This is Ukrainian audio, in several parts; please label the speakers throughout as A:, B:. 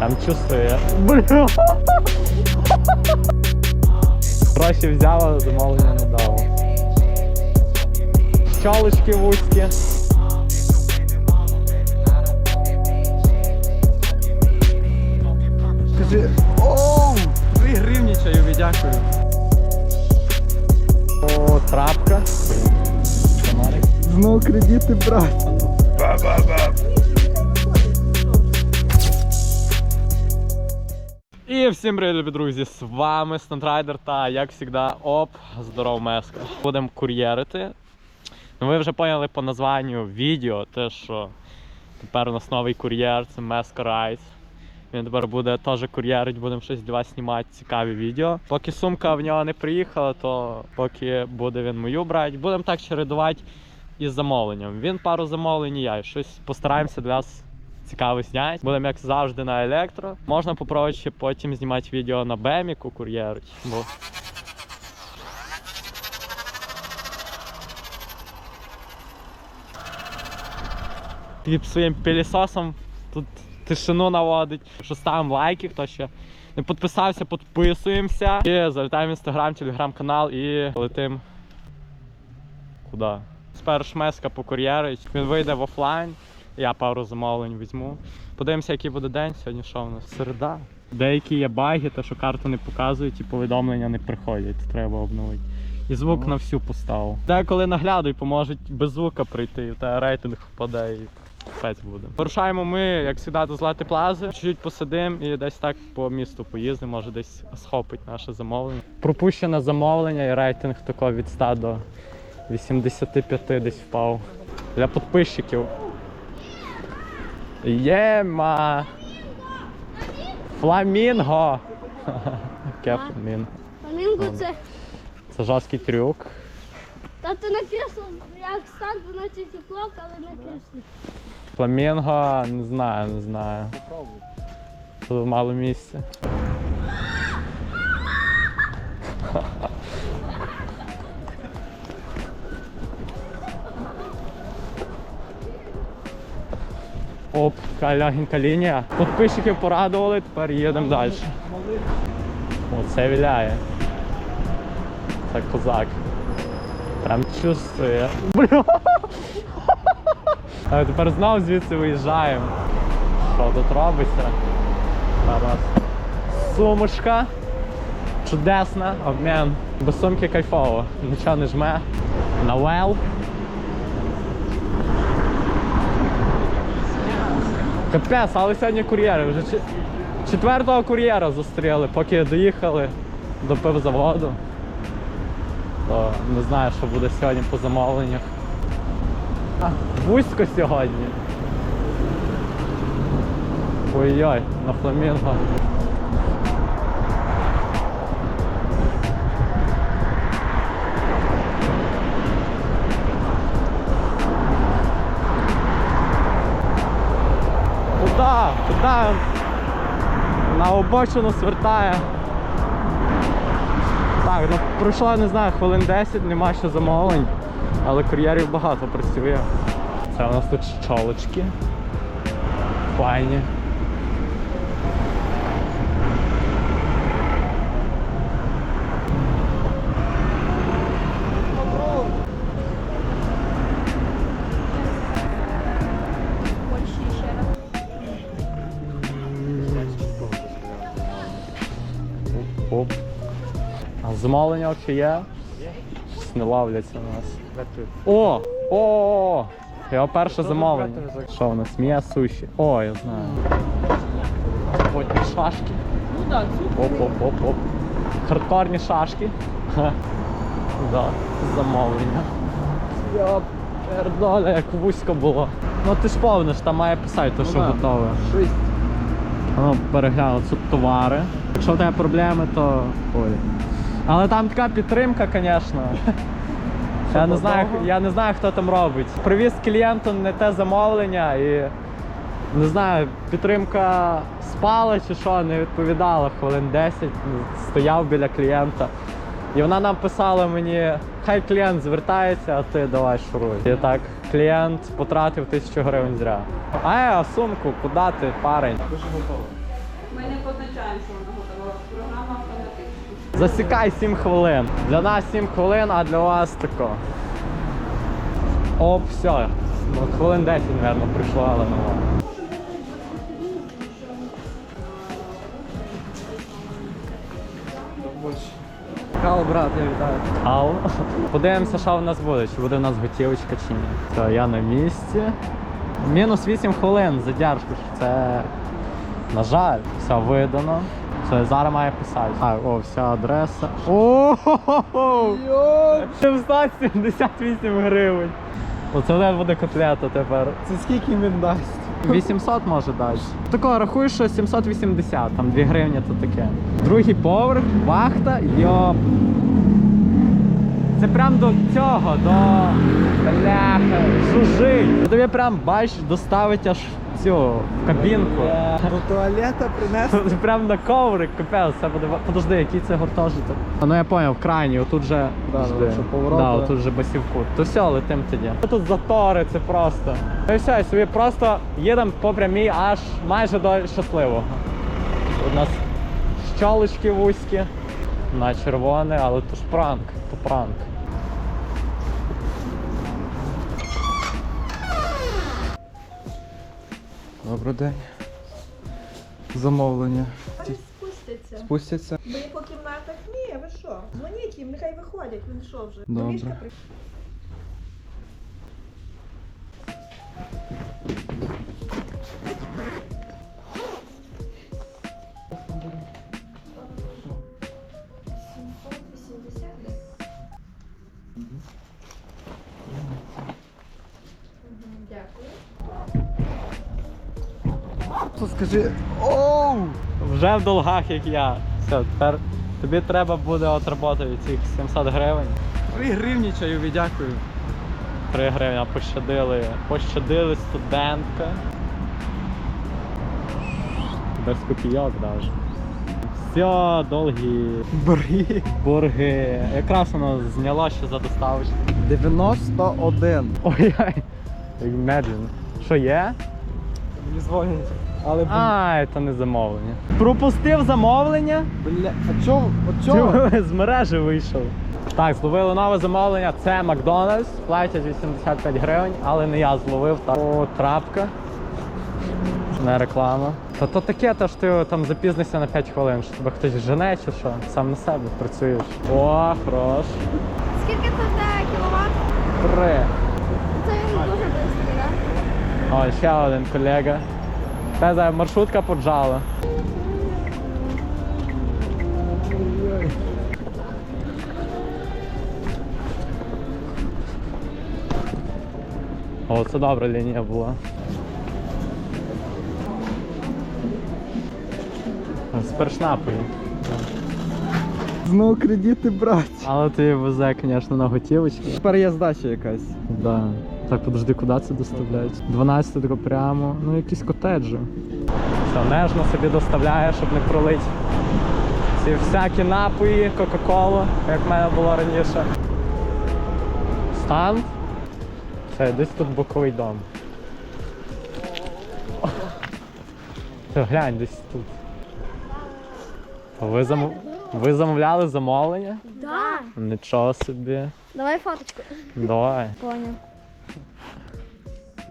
A: Там чувствує. Бля. Гроші взяв, але замовлення не дав. Щолочки вузькі.
B: Скажи, оу, 3 гривні чайові, дякую.
A: О, трапка. Фонарик.
B: Знову кредити брать.
A: І всім привіт, любі друзі! З вами Стандрайдер та як завжди, оп, здоров меска. Будемо кур'єрити. Ну, ви вже поняли по названню відео, те, що тепер у нас новий кур'єр, це Меска Райс. Він тепер буде теж кур'єрить, будемо щось для вас знімати, цікаві відео. Поки сумка в нього не приїхала, то поки буде він мою брати, будемо так чередувати із замовленням. Він пару замовлень, і я щось постараємося для вас цікаво зняти. Будемо як завжди на електро. Можна попробувати ще потім знімати відео на беміку кур'єрить. Бо під своїм пилісосом тут тишину наводить. Що ставимо лайки, хто ще не підписався, підписуємося. І залітаємо в інстаграм, телеграм-канал і летим. Куди? Спершу шмеска по кур'єрить. Він вийде в офлайн. Я пару замовлень візьму. Подивимося, який буде день. Сьогодні що в нас? Середа. Деякі є баги, те, що карту не показують і повідомлення не приходять. Треба обновити. І звук на всю поставив. Деколи наглядуй, поможуть без звука прийти, тебе рейтинг впаде і капець буде. Вирушаємо ми, як завжди, до Злати Плази. Чуть-чуть посидимо і десь так по місту поїздимо, може десь схопить наше замовлення. Пропущене замовлення і рейтинг такого від 100 до 85 десь впав. Для підписчиків. Єма! Фламінго! Яке фламінго?
C: Фламінго це.
A: Це жорсткий трюк.
C: Та ти написав, як стан, то тільки тепло, але не кисло.
A: Фламінго, не знаю, не знаю. Тут мало місця. Оп, така лінія. Підписчиків порадували, тепер їдемо далі. Оце віляє. Це козак. Прям чувствує. Бля. А тепер знову звідси виїжджаємо. Що тут робиться? Зараз. Сумочка. Чудесна, обмін. Без сумки кайфово. Нічого не жме. Навел. Капець, але сьогодні кур'єри. Вже четвертого кур'єра зустріли, поки доїхали до пивзаводу. То не знаю, що буде сьогодні по замовленнях. Вузько сьогодні. Ой-ой, на фламінго. Куда? На обочину свертає. Так, ну пройшло, не знаю, хвилин 10, нема ще замовлень, але кур'єрів багато працює. Це у нас тут щолочки. Файні. Замовлення чи є? Щось не ловляться у нас. О! О! О! Його перше замовлення. Що у нас? Мія суші. О, я знаю. Потні шашки.
D: Ну так,
A: Оп-оп-оп-оп. Хардкорні шашки. Ха. Да, замовлення. Я пердоля, як вузько було. Ну ти ж повниш, там має писати, то, що
B: да.
A: готове.
B: Шість.
A: Ну, перегляну, тут товари. Якщо в тебе проблеми, то ой. Але там така підтримка, звісно. Я не, знаю, я не знаю, хто там робить. Привіз клієнту не те замовлення і не знаю, підтримка спала чи що, не відповідала хвилин 10, стояв біля клієнта. І вона нам писала мені, хай клієнт звертається, а ти давай шуруй. І так, клієнт потратив тисячу гривень зря. А, а сумку, куди ти, парень?
D: Ми не позначаємо, що вона готова. Програма.
A: Засікай 7 хвилин. Для нас 7 хвилин, а для вас тако. Оп, все. Ну, хвилин 10, мабуть, прийшло, але не важко.
B: Кал, брат, я вітаю.
A: Ау. Подивимося, що в нас буде. Чи буде в нас готівочка чи ні. То я на місці. Мінус 8 хвилин задержку. Це на жаль, все видано. Все, зараз має писати. А, о, вся адреса. о хо 778 гривень. Оце в буде котлета тепер.
B: Це скільки він дасть?
A: 800 може дати. Такого рахуй, що 780, там 2 гривні то таке. Другий поверх, вахта, йоп. Це прям до цього, до бляха, жужить. Тобі прям бач, доставить аж цю в кабінку.
B: До туалета принесли.
A: Прям на коврик, капець, це буде. Подожди, який це гуртожиток? А ну я поняв, крайній, отут же.
B: Да, поворот,
A: отут же басівкут. То все, летим тоді. Тут затори, це просто. Ну і все, і собі просто їдемо по прямій аж майже до щасливого. У нас щолочки вузькі, на червоне, але то ж пранк, то пранк.
B: Добрий день. Замовлення.
E: Вони спустяться.
B: Спустяться.
E: Бо є по кімнатах ні, ви що? Дзвоніть їм, нехай виходять, він що вже.
B: Добре.
E: До ліжка при-
B: То скажи. Оу!
A: Вже в долгах, як я. Все, тепер тобі треба буде отработати цих 700 гривень.
B: Три гривні чайові, дякую.
A: 3 гривні пощадили. Пощадили студентка. Без копійок навіть. Все, довгі
B: Борги.
A: борги. Якраз воно зняло ще за доставочку.
B: 91.
A: Ой-ой. Imagine. Що є?
B: Мені дзвонять. Але
A: Ай, це не замовлення. Пропустив замовлення.
B: бля. А чого? От чого?
A: Чого? З мережі вийшов. Так, зловили нове замовлення. Це Макдональдс. Платять 85 гривень, але не я зловив. Так. О, трапка. Не реклама. Та то таке, то ж ти там запізнишся на 5 хвилин, що тебе хтось жене чи що? Сам на себе працюєш. О, хорош.
C: Скільки це за кіловат?
A: Три.
C: Це він дуже швидкий, так?
A: О, ще один колега. Та за маршрутка поджала. О, це добра лінія була. Спершнапою.
B: Знову кредити брати.
A: Але ти везе, звісно, на готівочки.
B: Тепер є здача якась.
A: Да. Так, подожди, куди це доставляють? 12 тако прямо. Ну, якісь котеджі. Все, нежно собі доставляє, щоб не пролить. Ці всякі напої, Кока-Колу, як в мене було раніше. Стан. Це десь тут боковий дом. Це глянь, десь тут. Ви, зам... Ви замовляли замовлення?
C: Да.
A: Нічого собі.
C: Давай фоточку.
A: Давай.
C: Понял.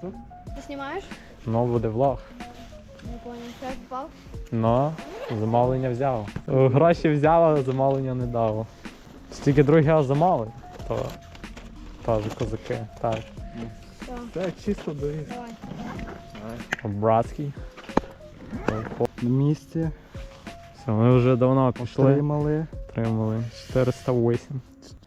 C: Ти знімаєш?
A: Ну, буде влог.
C: Не понял. Що я попав?
A: Ну, замовлення взяв. Е, Гроші взяв, а замовлення не дав. Стільки другого замовлень, то теж козаки. Так.
C: Все,
B: Так, чисто дивись.
C: давай.
A: Братський.
B: На місці.
A: Все, ми вже давно пішли.
B: Отримали.
A: Тримали. 408.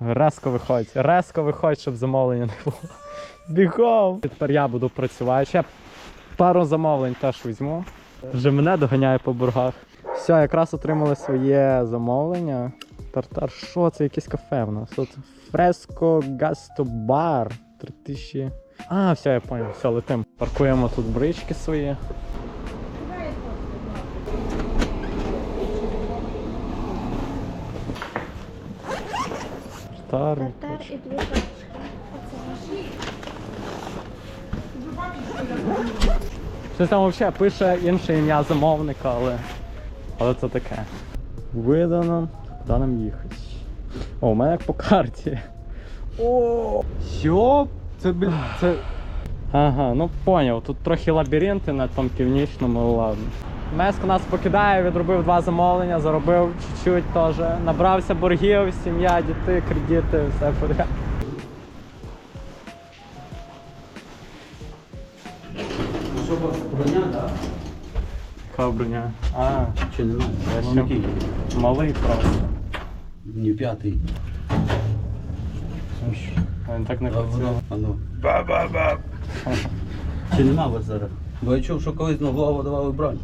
A: Резко виходь. Резко виходь, щоб замовлення не було. Бігом! Тепер я буду працювати. Ще пару замовлень теж візьму. Вже мене доганяє по боргах. Все, якраз отримали своє замовлення. Тартар, що це якесь кафе в нас? Тут Фреско Гастобар. 3000. А, все, я понял, все, летим. Паркуємо тут брички свої. Тартар.
C: Тартар і дві пачки.
A: Щось там взагалі пише інше ім'я замовника, але Але це таке. Видано, куди нам їхати. О, у мене як по карті. О!
B: Що? Це, блін, це...
A: Ага, ну поняв. Тут трохи лабіринти на тому північному, але ладно. Меско нас покидає, відробив два замовлення, заробив чуть-чуть теж. Набрався боргів, сім'я, діти, кредити, все подряд. Яка броня? А,
F: Чи немає?
A: Я
F: Ну,
A: ще-
F: який?
A: малий просто.
F: Ні, п'ятий.
A: Він так не
F: А
A: працює.
F: воно, ну. Ба-ба-ба. Чи нема вас зараз? Бо я чув, що колись на голову давали бронь.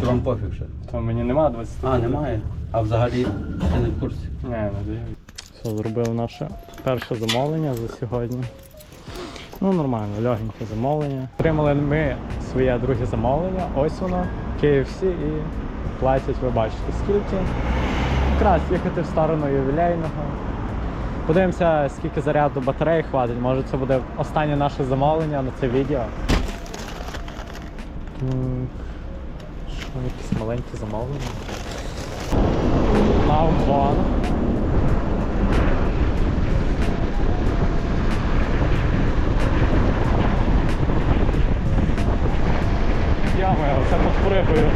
F: Чи вам пофіг ще?
A: То мені нема 20
F: А, немає. А взагалі ти не в курсі.
A: Ні, не даю. Все, зробив наше перше замовлення за сьогодні. Ну, нормально, легеньке замовлення. Отримали ми своє друге замовлення. Ось воно, KFC і платять, ви бачите, скільки. Якраз їхати в сторону ювілейного. Подивимося, скільки заряду батареї хватить. Може це буде останнє наше замовлення на це відео. Що, якісь маленькі замовлення? Наумбон. Ями, оце подпригую.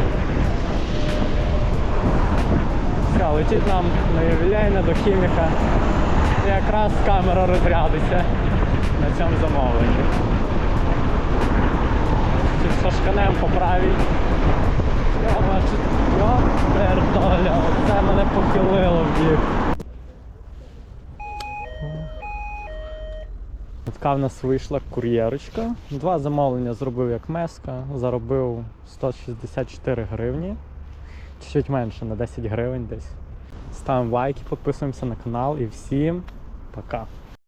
A: Все, летить нам на ювілейне до хіміка. Якраз камера розрядиться на цьому замовленні. Шашканем по правій. Йопер, Толя, оце мене похилило в бік. Така в нас вийшла кур'єрочка. Два замовлення зробив як меска, заробив 164 гривні. Чуть менше на 10 гривень десь. Ставимо лайки, підписуємося на канал і всім пока.